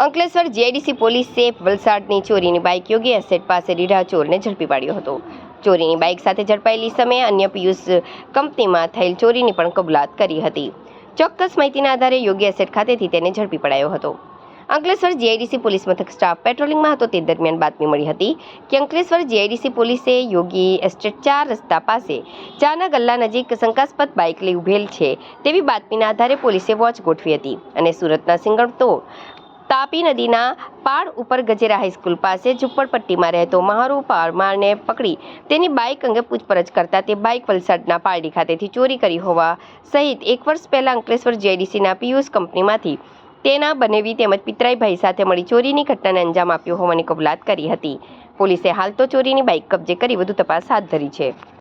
Ankleshwar GIDC પોલીસે વલસાડની ચોરીની bike યોગી asset પાસે રીઢા ચોરને ઝડપી પાડ્યો હતો. ચોરીની બાઇક સાથે ઝડપાયેલી સમયે અન્ય પિયુષ કંપનીમાં થયેલ ચોરીની પણ કબૂલાત કરી હતી. ચોક્કસ માહિતીના આધારે યોગી એસેટ ખાતેથી તેને ઝડપી પડાયો હતો. અંકલેશ્વર જીઆઈડીસી પોલીસ મથક સ્ટાફ પેટ્રોલિંગમાં હતો. તે દરમિયાન બાતમી મળી હતી કે અંકલેશ્વર જીઆઈડીસી પોલીસે યોગી એસ્ટેટ ચાર રસ્તા પાસે ચાના ગલ્લા નજીક શંકાસ્પદ બાઇક લઈ ઉભેલ છે તેવી બાતમીના આધારે પોલીસે વોચ ગોઠવી હતી અને સુરતના સિંગણતો તાપી નદીના પાળ ઉપર ગજેરા હાઈસ્કૂલ પાસે ઝુંપડપટ્ટીમાં રહેતો મહારુ પરમારને પકડી તેની બાઇક અંગે પૂછપરછ કરતા તે બાઇક વલસાડના પારડી ખાતેથી ચોરી કરી હોવા સહિત એક વર્ષ પહેલાં અંકલેશ્વર જેડીસીના પિયુષ કંપનીમાંથી તેના બનેવી તેમજ પિતરાઈભાઈ સાથે મળી ચોરીની ઘટનાને અંજામ આપ્યો હોવાની કબૂલાત કરી હતી. પોલીસે હાલ તો ચોરીની બાઇક કબજે કરી વધુ તપાસ હાથ ધરી છે.